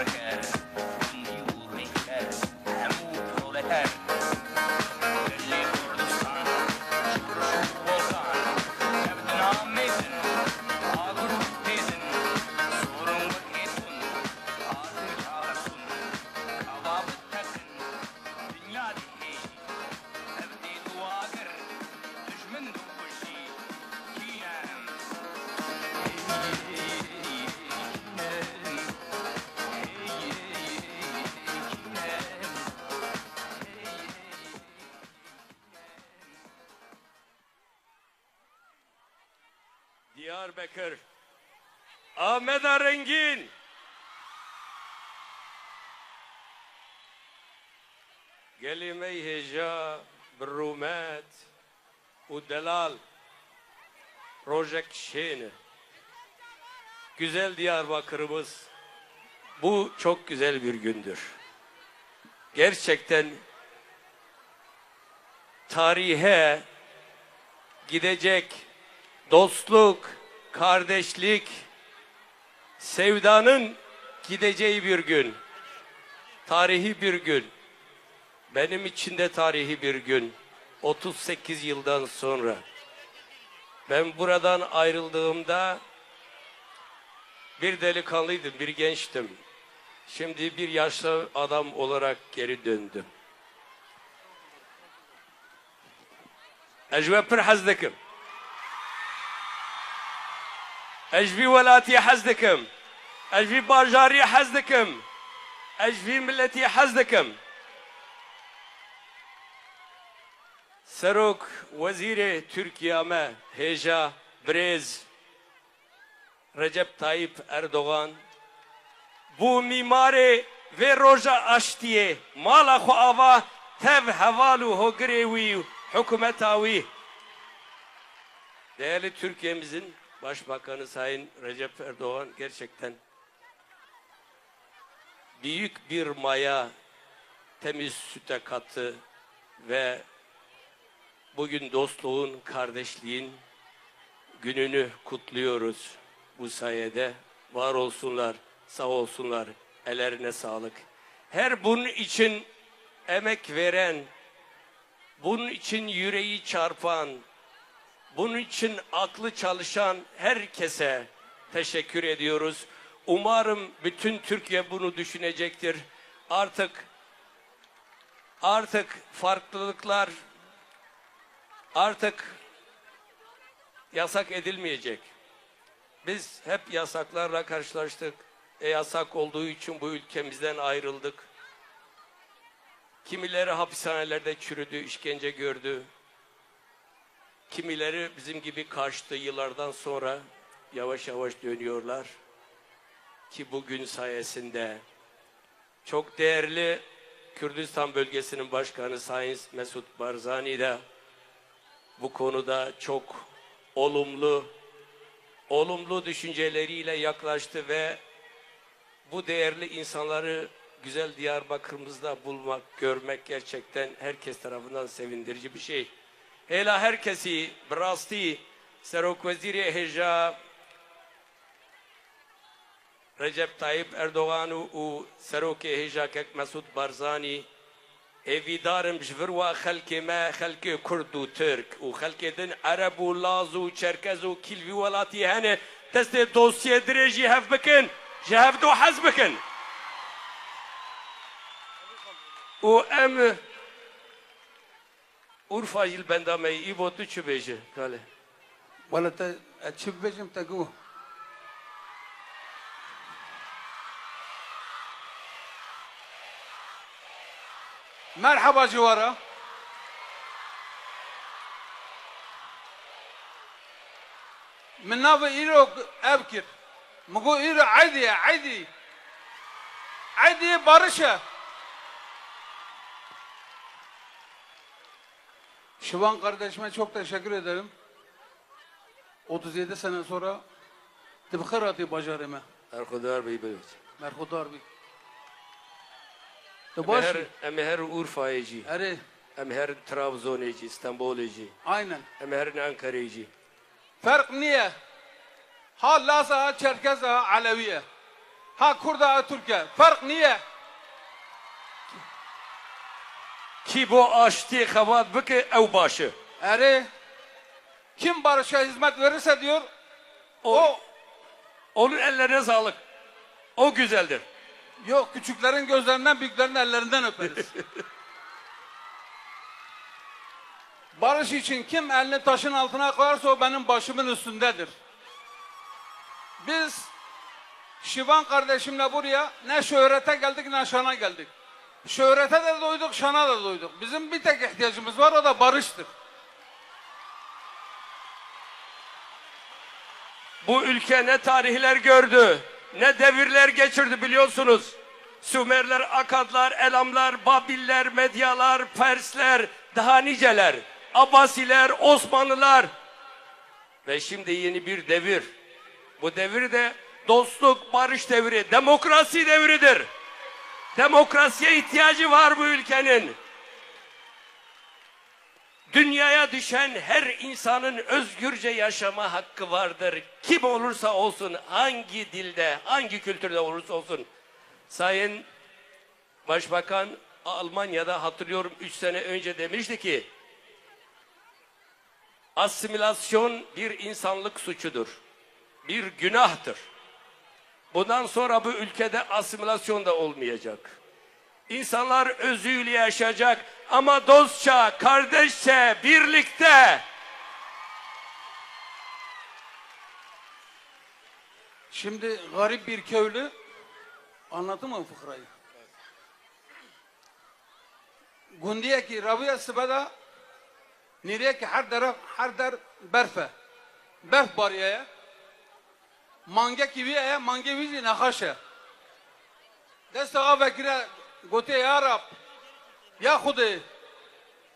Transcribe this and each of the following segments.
Okay. Diyarbakır. Ahmet Arengin. Gelime-i heja, brumet, u delal, rojek şeni. Güzel Diyarbakır'ımız. Bu çok güzel bir gündür. Gerçekten tarihe gidecek dostluk, kardeşlik, sevdanın gideceği bir gün. Tarihi bir gün. Benim için de tarihi bir gün. 38 yıldan sonra. Ben buradan ayrıldığımda bir delikanlıydım, bir gençtim. Şimdi bir yaşlı adam olarak geri döndüm. Ecve pir Ecvi velatî hez dikim. Ecvi bajarî hez dikim. Ecvi milletî hez dikim. Serok Vezîrê Türkiye me hêja Brêz Recep Tayyip Erdoğan bu mimarê vê roja aştiye mala xwe ava tev heval û hogirê wî hükümeta wî Değerli Türkiye'mizin Başbakanı Sayın Recep Erdoğan gerçekten büyük bir maya temiz süte katı ve bugün dostluğun, kardeşliğin gününü kutluyoruz bu sayede. Var olsunlar, sağ olsunlar, ellerine sağlık. Her bunun için emek veren, bunun için yüreği çarpan, bunun için aklı çalışan herkese teşekkür ediyoruz. Umarım bütün Türkiye bunu düşünecektir. Artık artık farklılıklar artık yasak edilmeyecek. Biz hep yasaklarla karşılaştık. E yasak olduğu için bu ülkemizden ayrıldık. Kimileri hapishanelerde çürüdü, işkence gördü. Kimileri bizim gibi kaçtı yıllardan sonra yavaş yavaş dönüyorlar. Ki bugün sayesinde çok değerli Kürdistan bölgesinin başkanı Sayın Mesut Barzani de bu konuda çok olumlu olumlu düşünceleriyle yaklaştı ve bu değerli insanları güzel Diyarbakır'ımızda bulmak, görmek gerçekten herkes tarafından sevindirici bir şey. هلا هەر کەسی بڕاستی سەرۆکوەزیری هێژە رجب طيب اردوغان و و سەرۆکێ هێژاکەک مەسوود بارزانانی ئێویدارم دارم جفروا خەلکێ ما خەلکێ كرد و ترك و خەلکێ دن عرب و لاز و چركز و کیلوی وڵاتی هەنێ دەستێ دۆسیە درێژی هەف بکن ji هەفت دو حز بكن و ام Urfa jîl benda me îvo tu çi bêje kale ولا ت... تشوف بيجم تقوه مرحبا جوارا من ناف ايرو ابكر مقو ايرو عادي عادي عادي barışa Şivan kardeşime çok teşekkür ederim. 37 sene sonra tibkhiratı bacarıma. Erxudar bey beyt Merhudar em Baş. her em her Urfa'yê jî Eri. em her Aynen. em her Fark niye? Ha Lasa, ha Çerkez, Aleviye. Ha Kurda, Türkiye. Fark niye? Ki bu aştı xebat bike ew başı Eri. Kim barışa hizmet verirse diyor, o, o onun ellerine sağlık o güzeldir yok küçüklerin gözlerinden büyüklerin ellerinden öperiz. Barış için kim elini taşın altına koyarsa o benim başımın üstündedir. Biz Şivan kardeşimle buraya ne şöhrete geldik ne şana geldik. Şöhrete de doyduk, şana da doyduk. Bizim bir tek ihtiyacımız var o da barıştır. Bu ülke ne tarihler gördü, ne devirler geçirdi biliyorsunuz. Sümerler, Akadlar, Elamlar, Babiller, Medyalar, Persler, daha niceler. Abbasiler, Osmanlılar. Ve şimdi yeni bir devir. Bu devir de dostluk, barış devri, demokrasi devridir. Demokrasiye ihtiyacı var bu ülkenin. Dünyaya düşen her insanın özgürce yaşama hakkı vardır. Kim olursa olsun, hangi dilde, hangi kültürde olursa olsun. Sayın Başbakan Almanya'da hatırlıyorum 3 sene önce demişti ki asimilasyon bir insanlık suçudur. Bir günahtır. Bundan sonra bu ülkede asimilasyon da olmayacak. İnsanlar özüyle yaşayacak ama dostça, kardeşçe, birlikte. Şimdi garip bir köylü anladın mı fıkrayı? Gundiye ki Rabia Sibada nereye ki her taraf her der berfe. Berf bariye. Mange ki viye mange vizi nakaşe. Dest ağa vekire gote ya Rab ya Khudi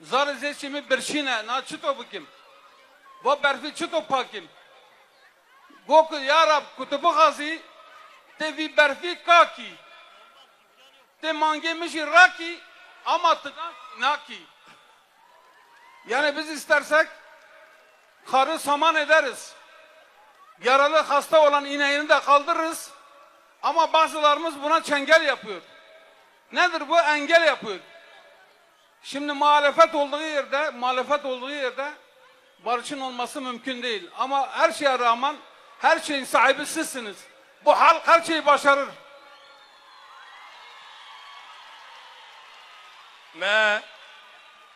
zar zeçimi birşine na çito bukim. Va berfi çito pakim. Gok ya Rab kutubu gazi te vi berfi kaki. Te mange mişi raki ama tıkan naki. Yani biz istersek karı saman ederiz. Yaralı hasta olan ineğini de kaldırırız. Ama bazılarımız buna çengel yapıyor. Nedir bu? Engel yapıyor. Şimdi muhalefet olduğu yerde, muhalefet olduğu yerde barışın olması mümkün değil. Ama her şeye rağmen her şeyin sahibi sizsiniz. Bu halk her şeyi başarır. मैं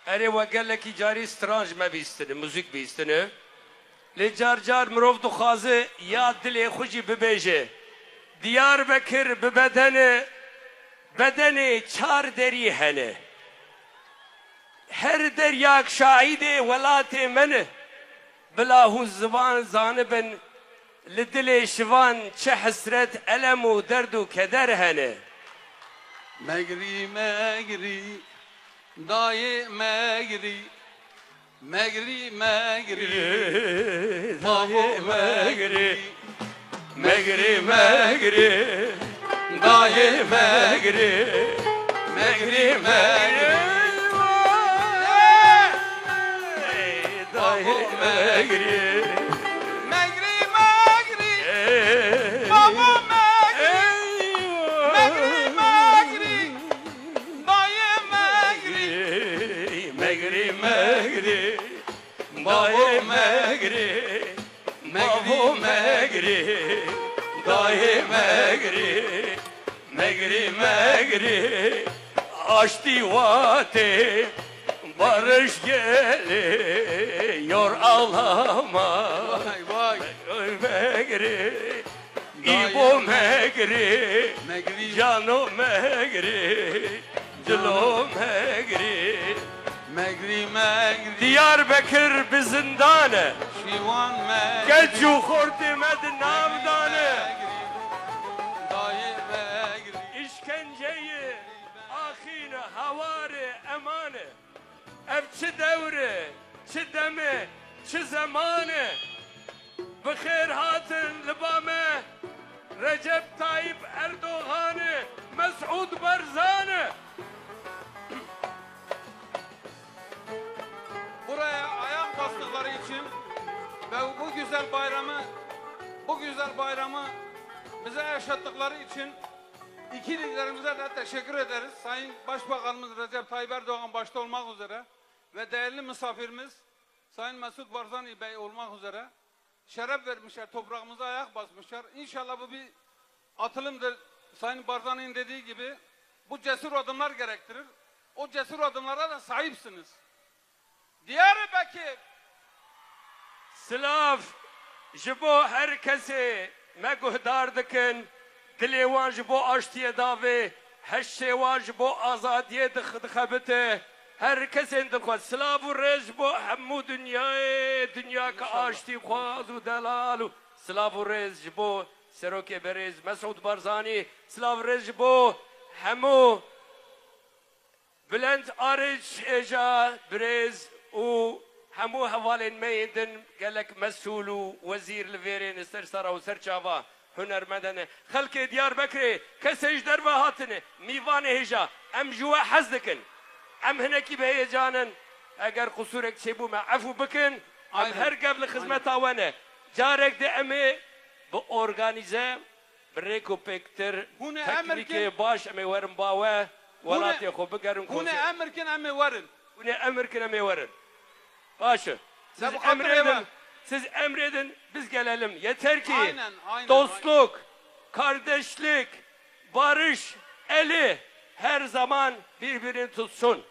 अरे वो अगर लेकी जारी स्त्रांज मैं भी इस तरह म्यूजिक भी جار جار مروف دو خازه یا دل خوشی ببیجه دیار بکر به بدن بدن چار دری هنه هر دریاک شاهد ولات منه بلا هو زبان زانبن لدل شوان چه حسرت ألم و درد و کدر هنه Megri megri dayı megri megri megri. Dayı megri. Megri megri. Dayı megri. Megri megri. Megri megri megri Megri megri Açtı vate Barış geliyor ağlama. Vay vay. Megri İbo megri megri. Cano megri Dilo megri. Megri megri. Diyarbakır bir zindanı şivan megri. Geçu hortimed navdanı dayı Ev çi devri Çi demi Çi zamanı Bixir hatın libame Recep Tayyip Erdoğan'ı Mes'ud Barzan'ı buraya ayak bastıkları için ve bu güzel bayramı bu güzel bayramı bize yaşattıkları için iki liderimize de teşekkür ederiz. Sayın Başbakanımız Recep Tayyip Erdoğan başta olmak üzere ve değerli misafirimiz Sayın Mesut Barzani Bey olmak üzere şeref vermişler, toprağımıza ayak basmışlar. İnşallah bu bir atılımdır. Sayın Barzani'nin dediği gibi bu cesur adımlar gerektirir. O cesur adımlara da sahipsiniz. Diyarbakır Silav ji bo her kesê me guhdar dikin dilê wan ji bo aştiye davê heştê wan ji bo هر کسین دخوا سلاب و رج بو همو دنیای دنیا که آشتی خواد و دلال و سلاب و رج بو سروک بریز. مسعود برزانی سلاب رج بو همو بلند آرج اجا بریز و همو حوالین میدن گلک مسئول و وزیر لفیرین سر سر و سر چاوا. هنر مدنه خلک دیار بکری کسیش در بهاتنه. میوان هجا امجوه حزدکن Aynen. xizmeta we ne carek de em ê bi organize bi rêk û pêktir Hûn ê teknîkê emirkin- baş em ê werin ba we welatê xwe bigerin Hûn ê konser- emirkin em ê werin. Bunu emir emir verin. Başı. Siz emredin. Siz emredin. Biz gelelim. Yeter ki Aynen, aynen, dostluk, kardeşlik, barış eli her zaman birbirini tutsun.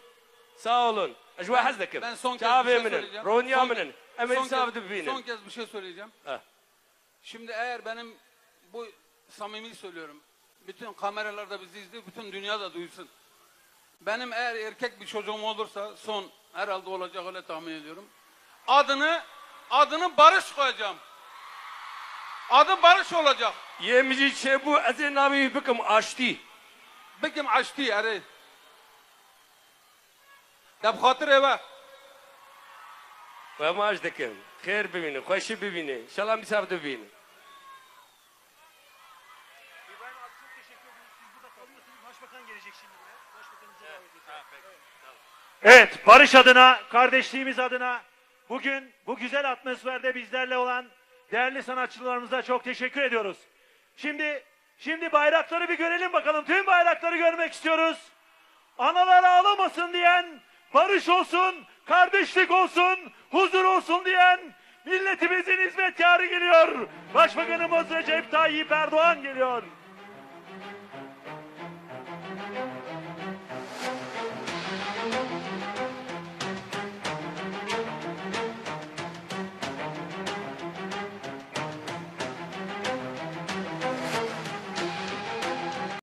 Sağ olun. Ejva hazdekim. Ben son kez bir şey söyleyeceğim. Ronya Son- minin, emir son kez- bir şey söyleyeceğim. Şimdi eğer benim bu samimi söylüyorum. Bütün kameralarda bizi izliyor, bütün dünya da duysun. Benim eğer erkek bir çocuğum olursa son herhalde olacak öyle tahmin ediyorum. Adını adını Barış koyacağım. Adı Barış olacak. Yemici çebu ezin navi bikim açtı. Bikim açtı ere. Çok teşekkür ederiz. Siz burada kalıyorsunuz. Başbakan gelecek şimdi buraya. Başbakanımıza davet ediyoruz. Evet, barış adına, kardeşliğimiz adına bugün bu güzel atmosferde bizlerle olan değerli sanatçılarımıza çok teşekkür ediyoruz. Şimdi şimdi bayrakları bir görelim bakalım. Tüm bayrakları görmek istiyoruz. Analar ağlamasın diyen, barış olsun, kardeşlik olsun, huzur olsun diyen milletimizin hizmetkarı geliyor. Başbakanımız Recep Tayyip Erdoğan geliyor.